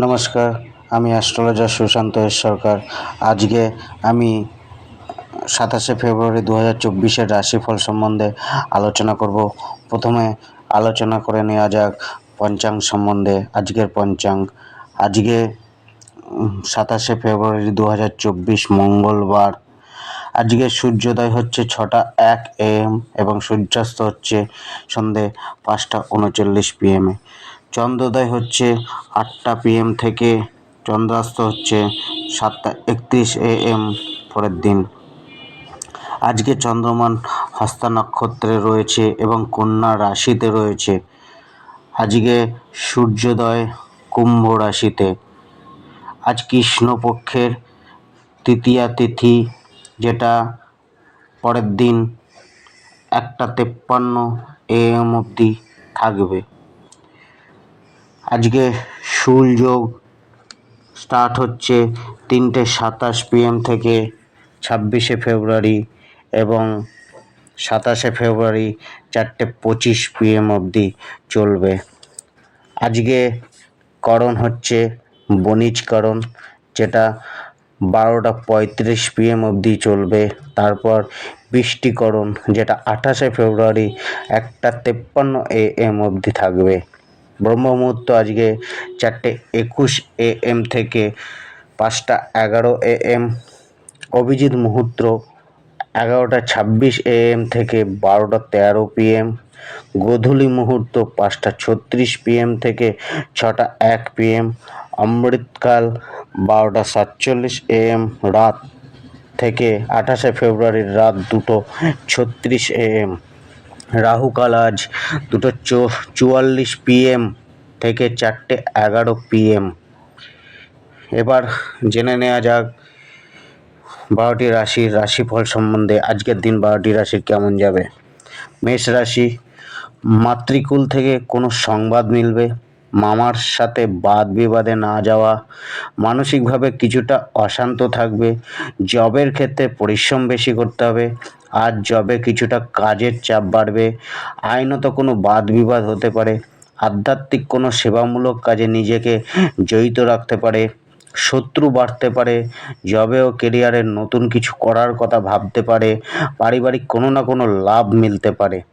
নমস্কার, আমি অ্যাস্ট্রোলজার সুশান্ত সরকার। আজকে আমি সাতাশে ফেব্রুয়ারি দু হাজার চব্বিশের রাশিফল সম্বন্ধে আলোচনা করব। প্রথমে আলোচনা করে নেওয়া যাক পঞ্চাং সম্বন্ধে, আজকের পঞ্চাং আজকে সাতাশে ফেব্রুয়ারি দু হাজার চব্বিশ, মঙ্গলবার। আজকে সূর্যোদয় হচ্ছে ছটা এক এম এবং সূর্যাস্ত হচ্ছে সন্ধে পাঁচটা উনচল্লিশ পিএমে। চন্দ্রোদয় হচ্ছে আটটা পিএম থেকে চন্দ্রাস্ত হচ্ছে সাতটা একত্রিশ এ এম পরের দিন। আজকে চন্দ্রমান হস্তা নক্ষত্রে রয়েছে এবং কন্যা রাশিতে রয়েছে। আজকে সূর্যোদয় কুম্ভ রাশিতে। আজ কৃষ্ণপক্ষের তৃতীয়া তিথি, যেটা পরের দিন একটা তেপ্পান্ন এ এম অবধি থাকবে। আজকে যোগ স্টার্ট হচ্ছে তিনটে সাতাশ পিএম থেকে ছাব্বিশে ফেব্রুয়ারি এবং সাতাশে ফেব্রুয়ারি চারটে পঁচিশ পিএম অবধি চলবে। আজকে করণ হচ্ছে বণিজকরণ যেটা বারোটা পঁয়ত্রিশ পিএম অবধি চলবে। তারপর বৃষ্টিকরণ যেটা আঠাশে ফেব্রুয়ারি একটা তেপ্পান্ন এ এম অবধি থাকবে। ব্রহ্ম মুহূর্ত আজকে চারটে একুশ এ এম থেকে পাঁচটা এগারো এ এম। অভিজিৎ মুহূর্ত এগারোটা ছাব্বিশ এ এম থেকে বারোটা তেরো পি এম। গোধূলি মুহূর্ত পাঁচটা ছত্রিশ পি এম থেকে ছটা এক পি এম। অমৃতকাল বারোটা সাতচল্লিশ এ এম। রাত থেকে আঠাশে ফেব্রুয়ারির রাত দুটো ছত্রিশ এএম রাহুকাল আজ দুটো চো, চুয়াল্লিশ পিএম থেকে চারটে এগারো পিএম এবার জেনে নেওয়া যাক বারোটি রাশির রাশিফল সম্বন্ধে আজকের দিন বারোটি রাশির কেমন যাবে। মেষ রাশি, মাতৃকুল থেকে কোনো সংবাদ মিলবে মামার সাথে বাদ বিবাদে না যাওয়া, মানসিকভাবে কিছুটা অশান্ত থাকবে, জবের ক্ষেত্রে পরিশ্রম বেশি করতে হবে, আর জবে কিছুটা কাজের চাপ বাড়বে, আইনত কোনো বাদ বিবাদ হতে পারে, আধ্যাত্মিক কোনো সেবামূলক কাজে নিজেকে জড়িত রাখতে পারে, শত্রু বাড়তে পারে, জবে ও কেরিয়ারের নতুন কিছু করার কথা ভাবতে পারে, পারিবারিক কোনো না কোনো লাভ মিলতে পারে।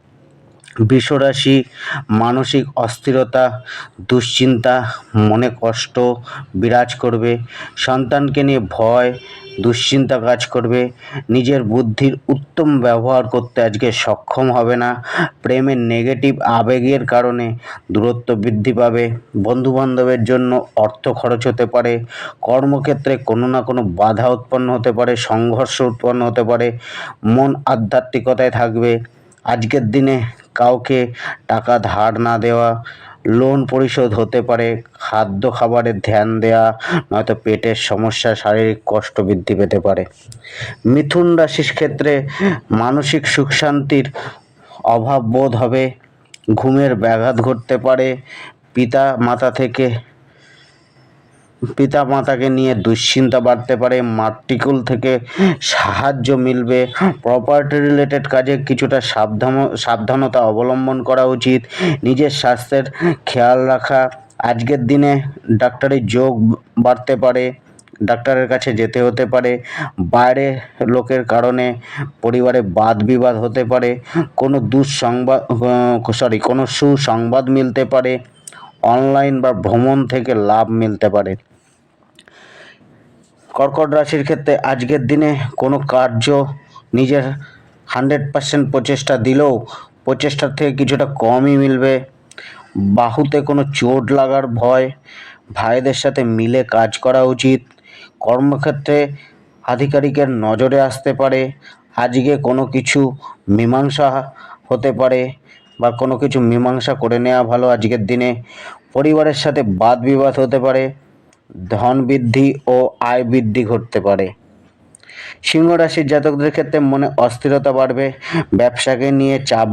বৃষরাশি মানসিক অস্থিরতা, দুশ্চিন্তা, মনে কষ্ট বিরাজ করবে। সন্তানকে নিয়ে ভয়, দুশ্চিন্তা কাজ করবে। নিজের বুদ্ধির উত্তম ব্যবহার করতে আজকে সক্ষম হবে না। প্রেমের নেগেটিভ আবেগের কারণে দূরত্ব বৃদ্ধি পাবে। বন্ধুবান্ধবের জন্য অর্থ খরচ হতে পারে। কর্মক্ষেত্রে কোনো না কোনো বাধা উৎপন্ন হতে পারে, সংঘর্ষ উৎপন্ন হতে পারে। মন আধ্যাত্মিকতায় থাকবে। আজকের দিনে কাউকে টাকা ধার না দেওয়া, লোন পরিশোধ হতে পারে, খাদ্য খাবারের ধ্যান দেয়া, নয়তো পেটের সমস্যা, শারীরিক কষ্ট বৃদ্ধি পেতে পারে। মিথুন রাশির ক্ষেত্রে মানসিক সুখ শান্তির অভাব বোধ হবে। ঘুমের ব্যাঘাত ঘটতে পারে। পিতা মাতা থেকে পিতা মাতাকে নিয়ে দুশ্চিন্তা বাড়তে পারে, মাতৃকুল থেকে সাহায্য মিলবে। প্রপার্টি রিলেটেড কাজে কিছুটা সাবধান, সাবধানতা অবলম্বন করা উচিত। নিজের স্বাস্থ্যের খেয়াল রাখা। আজকের দিনে ডাক্তারি যোগ বাড়তে পারে, ডাক্তারের কাছে যেতে হতে পারে। বাইরে লোকের কারণে পরিবারে বাদ বিবাদ হতে পারে। কোনো দুঃসংবাদ সরি কোনো সুসংবাদ মিলতে পারে। অনলাইন বা ভ্রমণ থেকে লাভ মিলতে পারে। কর্কট রাশির ক্ষেত্রে আজকের দিনে কোনো কার্য নিজের হান্ড্রেড পার্সেন্ট প্রচেষ্টা দিলেও প্রচেষ্টার থেকে কিছুটা কমই মিলবে। বাহুতে কোনো চোট লাগার ভয়, ভাইদের সাথে মিলে কাজ করা উচিত। কর্মক্ষেত্রে আধিকারিকের নজরে আসতে পারে। আজকে কোনো কিছু মীমাংসা হতে পারে বা কোনো কিছু মীমাংসা করে নেওয়া ভালো আজকের দিনে। পরিবারের সাথে বাদ বিবাদ হতে পারে। ধন বৃদ্ধি ও আয় বৃদ্ধি ঘটতে পারে। সিংহ রাশির জাতকদের ক্ষেত্রে মনে অস্থিরতা বাড়বে, ব্যবসাকে নিয়ে চাপ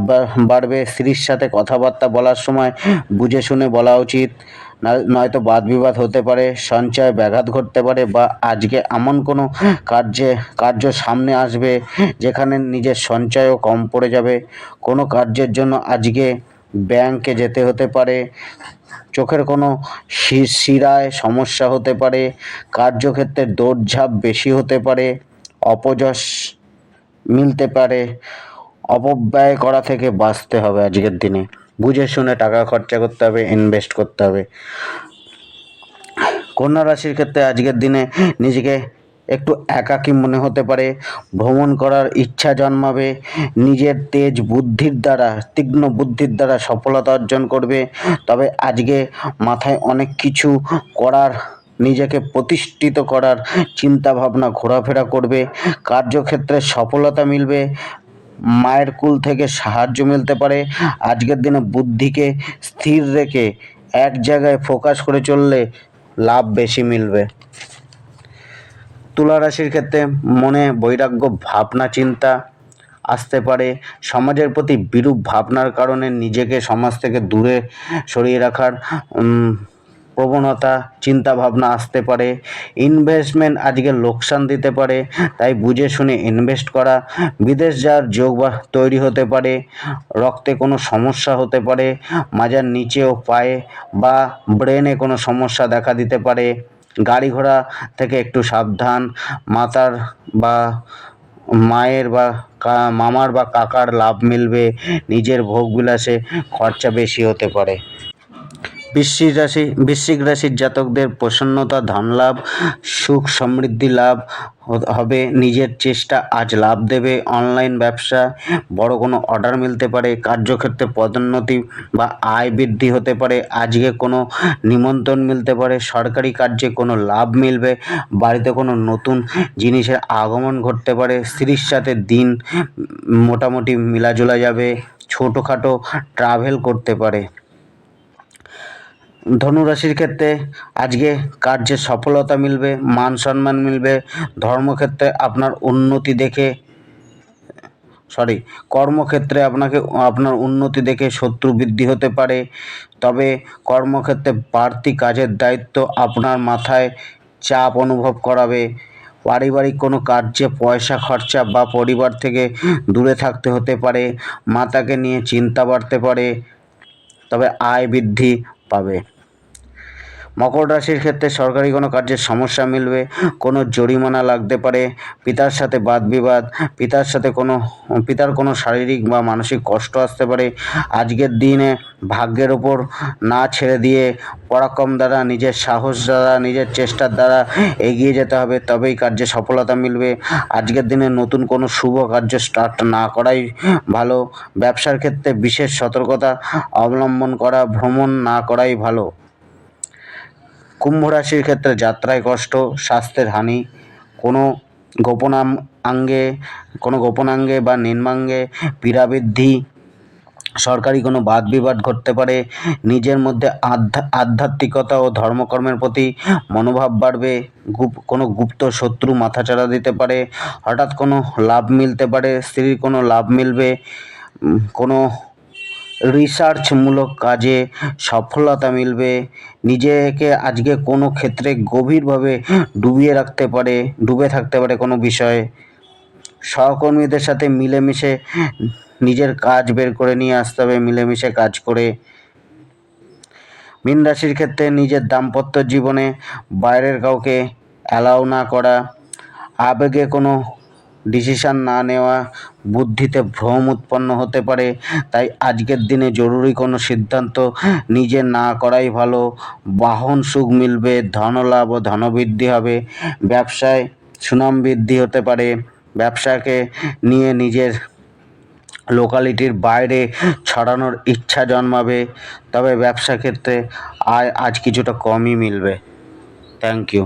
বাড়বে, স্ত্রীর সাথে কথাবার্তা বলার সময় বুঝে শুনে বলা উচিত। নয়তো বাদ বিবাদ হতে পারে, সঞ্চয় ব্যাঘাত ঘটতে পারে বা আজকে এমন কোনো কার্যে, কার্য সামনে আসবে যেখানে নিজের সঞ্চয়ও কম পড়ে যাবে। কোনো কার্যের জন্য আজকে ব্যাংকে যেতে হতে পারে চোখের কোনো শিরায় সমস্যা হতে পারে, কার্যক্ষেত্রে দৌড়ঝাঁপ বেশি হতে পারে, অপযশ মিলতে পারে, অপব্যয় করা থেকে বাঁচতে হবে আজকের দিনে। বুঝে শুনে টাকা খরচা করতে হবে ইনভেস্ট করতে হবে। কন্যা রাশির ক্ষেত্রে আজকের দিনে নিজেকে একটু একাকী মনে হতে পারে। ভ্রমণ করার ইচ্ছা জন্মাবে, নিজের তেজ বুদ্ধির দ্বারা, তীক্ষ্ণ বুদ্ধির দ্বারা সফলতা অর্জন করবে। তবে আজকে মাথায় অনেক কিছু করার, নিজেকে প্রতিষ্ঠিত করার চিন্তা ভাবনা ঘোরাফেরা করবে। কার্যক্ষেত্রে সফলতা মিলবে, মায়ের কুল থেকে সাহায্য মিলতে পারে। আজকের দিনে বুদ্ধিকে স্থির রেখে এক জায়গায় ফোকাস করে চললে লাভ বেশি মিলবে। তুলা রাশির ক্ষেত্রে মনে বৈরাগ্য, ভাবনা, চিন্তা আসতে পারে। সমাজের প্রতি বিরূপ ভাবনার কারণে নিজেকে সমাজ থেকে দূরে সরিয়ে রাখার প্রবণতা চিন্তা ভাবনা আসতে পারে। ইনভেস্টমেন্ট আজকে লোকসান দিতে পারে, তাই বুঝে শুনে ইনভেস্ট করা। বিদেশ যাওয়ার যোগ বা তৈরি হতে পারে, রক্তে কোনো সমস্যা হতে পারে, মাজার নিচে ও পায়ে বা ব্রেনে কোনো সমস্যা দেখা দিতে পারে। গাড়ি ঘোড়া থেকে একটু সাবধান। মাতার বা মায়ের বা মামার বা কাকার লাভ মিলবে। নিজের ভোগ বিলাসে খরচা বেশি হতে পারে। বৃশ্চিক রাশি, বৃশ্চিক রাশির জাতকদের প্রসন্নতা, ধন লাভ, সুখ সমৃদ্ধি লাভ হবে। নিজের চেষ্টা আজ লাভ দেবে। অনলাইন ব্যবসা, বড় কোনো অর্ডার মিলতে পারে। কার্যক্ষেত্রে পদোন্নতি বা আয় বৃদ্ধি হতে পারে। আজকে কোনো নিমন্ত্রণ মিলতে পারে। সরকারি কার্যে কোনো লাভ মিলবে। বাড়িতে কোনো নতুন জিনিসের আগমন ঘটতে পারে। স্ত্রীর সাথে দিন মোটামুটি মিলাজোলা যাবে। ছোটোখাটো ট্রাভেল করতে পারে। ধনুরাশির ক্ষেত্রে আজকে কার্যে সফলতা মিলবে, মান সম্মান মিলবে, ধর্মক্ষেত্রে আপনার উন্নতি দেখে সরি কর্মক্ষেত্রে আপনাকে, আপনার উন্নতি দেখে শত্রু বৃদ্ধি হতে পারে। তবে কর্মক্ষেত্রে বাড়তি কাজের দায়িত্ব আপনার মাথায় চাপ অনুভব করাবে। পারিবারিক কোনো কার্যে পয়সা, খরচা বা পরিবার থেকে দূরে থাকতে হতে পারে। মাতাকে নিয়ে চিন্তা বাড়তে পারে, তবে আয় বৃদ্ধি পাবে। মকর রাশির ক্ষেত্রে সরকারি কোনো কার্যের সমস্যা মিলবে, কোনো জরিমানা লাগতে পারে, পিতার সাথে বাদ বিবাদ, পিতার সাথে কোনো, পিতার কোনো শারীরিক বা মানসিক কষ্ট আসতে পারে, আজকের দিনে ভাগ্যের ওপর না ছেড়ে দিয়ে পরাক্রম দ্বারা, নিজের সাহস দ্বারা, নিজের চেষ্টার দ্বারা এগিয়ে যেতে হবে, তবেই কার্যে সফলতা মিলবে। আজকের দিনে নতুন কোনো শুভ কার্য স্টার্ট না করাই ভালো। ব্যবসার ক্ষেত্রে বিশেষ সতর্কতা অবলম্বন করা, ভ্রমণ না করাই ভালো। কুম্ভ রাশির ক্ষেত্রে যাত্রায় কষ্ট, স্বাস্থ্যের হানি, কোনো গোপনাম আঙ্গে, কোনো গোপনাঙ্গে বা নিম্নাঙ্গে পীড়াবৃদ্ধি, সরকারি কোনো বাদ বিবাদ ঘটতে পারে, নিজের মধ্যে আধ্যা, আধ্যাত্মিকতা ও ধর্মকর্মের প্রতি মনোভাব বাড়বে কোনো গুপ্ত শত্রু মাথাচাড়া দিতে পারে, হঠাৎ কোনো লাভ মিলতে পারে, স্ত্রীর কোনো লাভ মিলবে কোনো রিসার্চমূলক কাজে সফলতা মিলবে। নিজেকে আজকে কোনো ক্ষেত্রে গভীরভাবে ডুবিয়ে রাখতে পারে, ডুবে থাকতে পারে কোনো বিষয়ে। সহকর্মীদের সাথে মিলেমিশে নিজের কাজ বের করে নিয়ে আসতে হবে, মিলেমিশে কাজ করে। মীন ক্ষেত্রে নিজের দাম্পত্য জীবনে বাইরের কাউকে অ্যালাউ না করা, আবেগে কোনো ডিসিশন না নেওয়া বুদ্ধিতে ভ্রম উৎপন্ন হতে পারে, তাই আজকের দিনে জরুরি কোনো সিদ্ধান্ত নিজে না করাই ভালো। বাহন সুখ মিলবে, ধনলাভ ও ধনবৃদ্ধি হবে। ব্যবসায় সুনাম বৃদ্ধি হতে পারে। ব্যবসাকে নিয়ে নিজের লোকালিটির বাইরে ছড়ানোর ইচ্ছা জন্মাবে, তবে ব্যবসা ক্ষেত্রে আয় আজ কিছুটা কমই মিলবে। Thank you